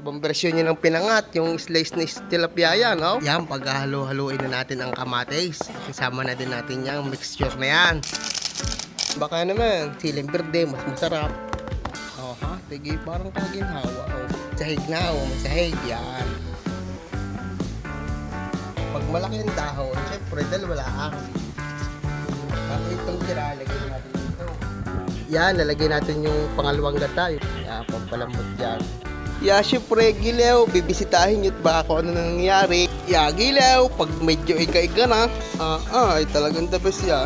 Ibang version niya ng pinangat, yung slice na tilapia yan, no? Yan, paghahalo-haluin na natin ang kamatis. Kasama na din natin yung mixture na yan. Baka naman, siling berde, mas masarap. Oh, ha? Tige, parang kaginhawa. Oh. Sahig na, oh. Sahig, yan. Pag malaki ang dahon, syempre, dalawa lang. Tapos itong tira, lagyan natin dito. Yan, lalagyan natin yung pangalawang gata. Yan, pampalambot yan. Yeah, syempre, Gilew, bibisitahin nyo baka kung ano nangyayari. Yeah, Gilew, pag medyo ika-ika na, ah, ay talagang the best yan.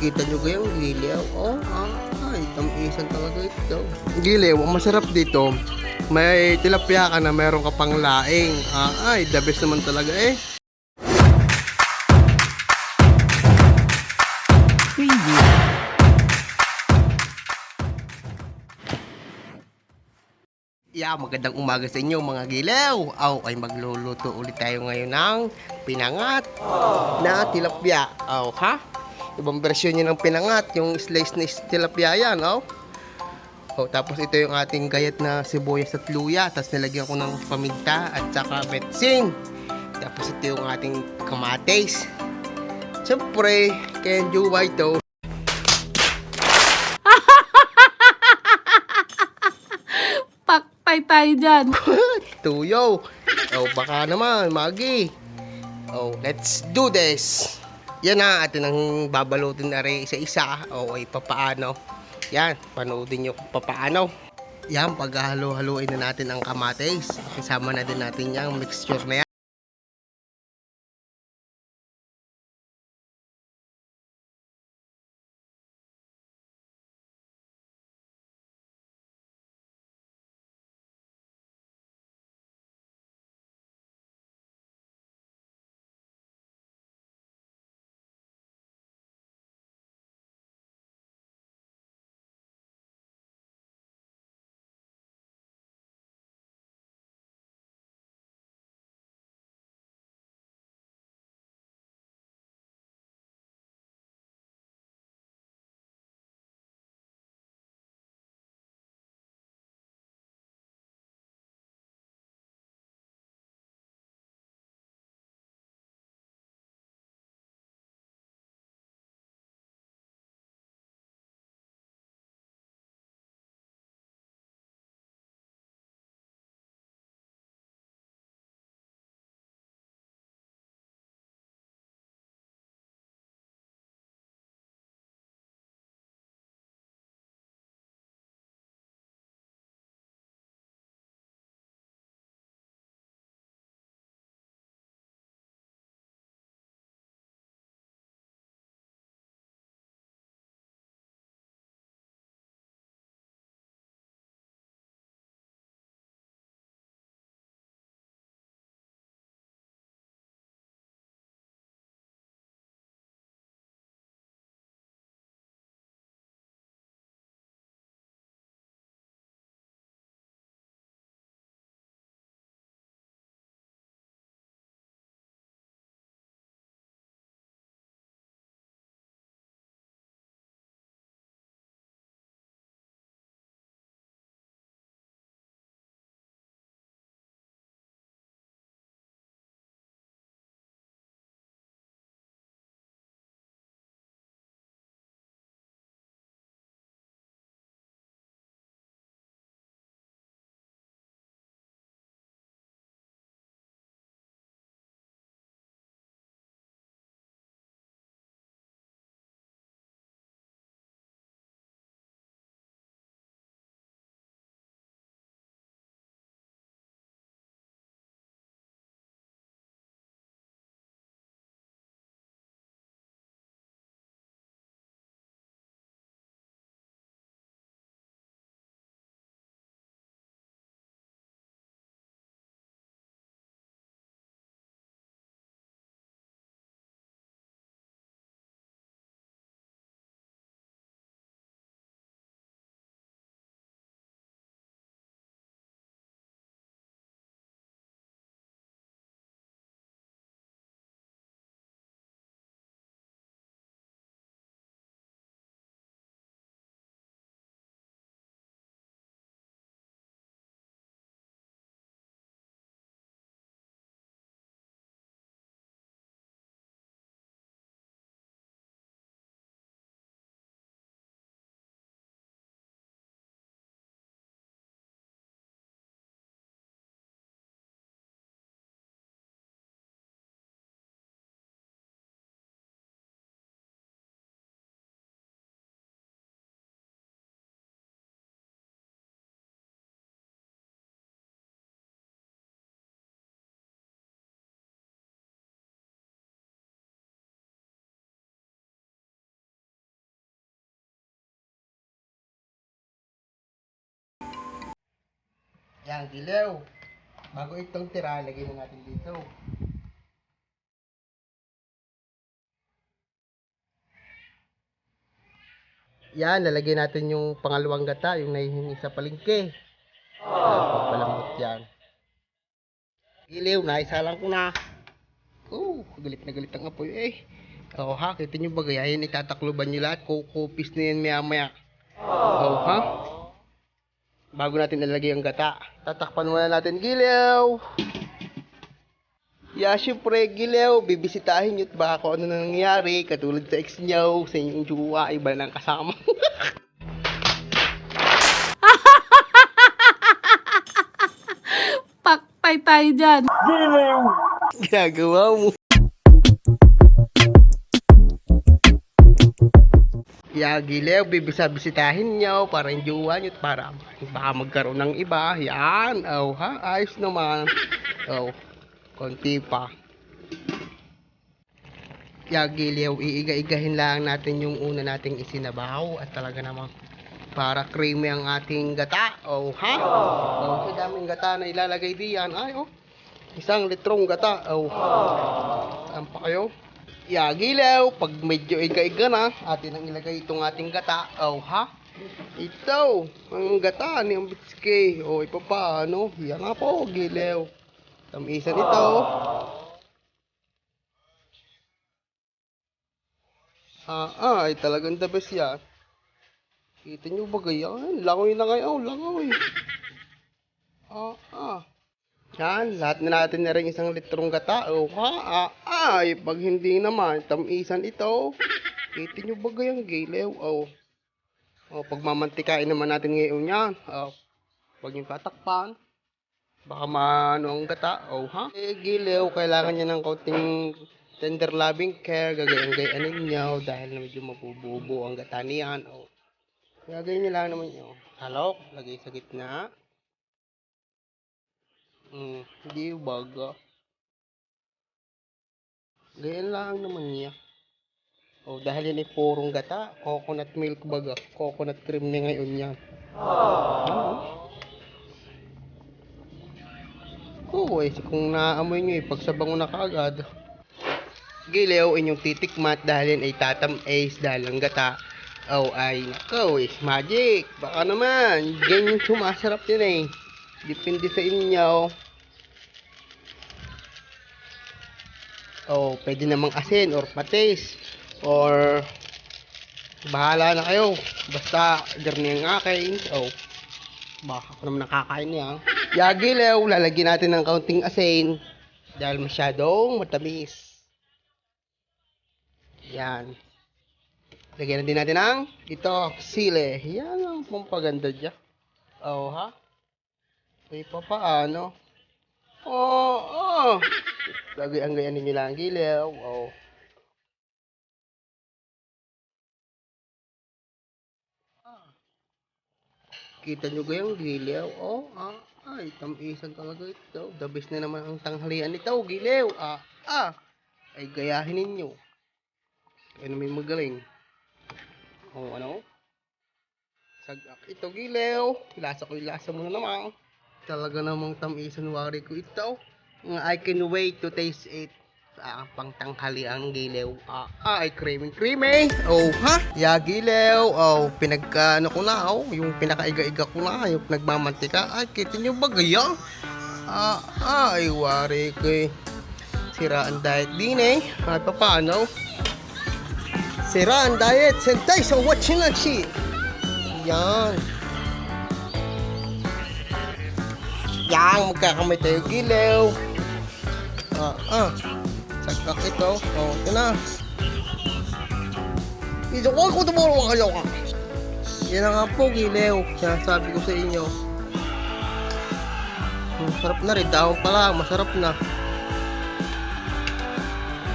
Kita nyo kayong Gilew? Oh, ah, ay, tamisan talaga ito. Gilew, ang masarap dito, may tilapia ka na meron ka pang laing. Ah, ay, the best naman talaga eh. Yeah, magandang umaga sa inyo mga gilew. Aw, ay magluluto ulit tayo ngayon ng pinangat na tilapia. Aw, ha? Ibang version niya ng pinangat, yung slice na tilapia yan, aw. Oh, tapos ito yung ating gayat na sibuyas at luya. Tapos nilagyan ko ng paminta at saka betsing. Tapos ito yung ating kamatis. Siyempre, kaya juwa ito. Paktay tayo dyan. Tuyo. Oh, baka naman, Magi. Oh, let's do this. Yan na, atin ang babalutin na rin isa-isa. Oh, ay papaano. Yan, panoodin nyo kung papaano. Yan, paghahalo-haluin na natin ang kamatis. Kasama na din natin yung mixture na yan. Yan, gilaw. Bago itong tira, lagay na natin dito. Yan, lalagyan natin yung pangalawang gata, yung nahihingi sa palengke. Yan, papalambot yan. Gilaw, naisalang ko na. Oh, galit na galit ang apoy eh. Oo ha, kita nyo ba gayahin, itatakloban nyo lahat, kukupis na yan maya maya. Oo ha? Bago natin nalagay ang gata, tatakpan muna natin gilaw. Yeah, syempre, gilaw, bibisitahin nyo at baka kung ano na nangyari, katulad sa ex nyo, sa inyong jowa, iba ng kasama. Pakpay tayo dyan. Ginagawa mo. Yeah, gilaw, bibisa-bisitahin nyo para jowa nyo para baka magkaroon ng iba. Yan, oh ha, ayos naman. Oh, konti pa. Yeah, gilaw, iiga-igahin lang natin yung una nating isinabaw at talaga namang para creamy ang ating gata. Oh, ha? Oh, daming gata na ilalagay diyan. Ay, oh. Isang litrong gata. Oh. Saan pa kayo? Yagilaw, pag medyo iga-iga na, atin ang ilagay itong ating gata. Oh, ha? Ito, ang gata ni ang bitske. Oh, ipapaano? Yan nga po, gilaw. Tamisan ito. Ah, ay, talagang the best yan. Kita nyo ba ganyan? Langoy na kayo, langoy. Ah, ah. Yan, lahat na natin na rin isang litrong gata. O ha, ah, ay, pag hindi naman, tamisan ito. Kita nyo ba gayang gilew? O, o pagmamantikain naman natin ngayon yan. O, huwag yung tatakpan. Baka maano ang gata. O ha? Eh, gilew, kailangan niya ng kaunting tender loving care. Gagayang-gayanin niyo dahil medyo mabububo ang gata niyan. O, gagawin niyo lang naman yun. Halok, lagay sa gitna. Hmm, hindi baga. Ganyan lang naman niya. Oh, dahil yan ay purong gata, coconut milk baga, coconut cream na ngayon yan. Oo, eh, kung naamoy nyo, ipagsabango na kaagad. Gilew, inyong titikmat dahil yan ay tatam ace dahil ang gata. Oh, ay, nako, is magic. Baka naman, ganyan sumasarap yun eh. Depende sa inyo. Oh, pwede namang asin or patis or bahala na kayo. Basta garni ang akin. Oh, baka ako naman nakakain niya. Yagilew, lalagyan natin ng kaunting asin dahil masyadong matamis. Yan. Lagyan din natin ng ito, sile. Yan ang pampaganda dyan. Oh, ha? Ay, pa paano? Oo, oh, oh. Lagi ang gayanin lang ang gilaw. Oh. Kita nyo gayang gilaw? Oh, ah, ay, tamisan talaga ito. The best na naman ang tanghalian nito, gilaw. Ah, ah. Ay, gayahin ninyo. Kaya naman magaling. Oh, ano? Sagak ito, gilaw. Lasa ko yung lasa mo na naman. Talaga namang tamisan wari ko ito. I can wait to taste it. Ah, pang ang gilew. Ah, ay, creamy creamy. Oh, ha? Ya, gilew. Oh, pinagka, ano ko na, oh. Yung pinakaiga-iga ko na, yung nagmamantika. Ay, kita nyo ba gaya? Ah, ay, wari ko eh. Sira ang diet din eh. Ay, paano? Sira ang diet. Sentay sa watching na chi. Yan. Yang, magkakamay tayo gilaw. Ah, ah. Sagkak ito. Oh, ito na. Ito ko, kung tumulong kayo ka. Yan na nga po, gilaw. Sinasabi ko sa inyo. Masarap na rin. Dahon pa lang. Masarap na.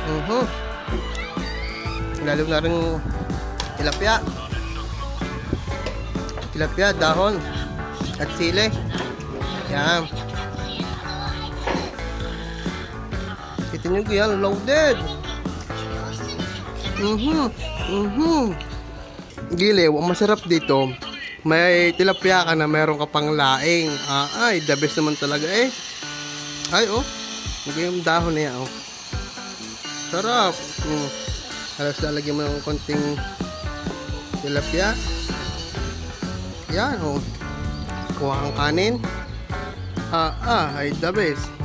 Mhm. Lalo na rin tilapia. Tilapia, dahon. At sili. Yan. Kita nyo yan, loaded. Mhm. Mhm. Gilew, ang masarap dito, may tilapia ka na meron ka pang laing. Ah, ay, the best naman talaga eh. Ay, oh. Lagyan yung dahon na yan, oh. Sarap. Mm. Halos lalagyan mo ng konting tilapia. Yan, oh. Kuha kang kanin. Ah, ah, ay the best.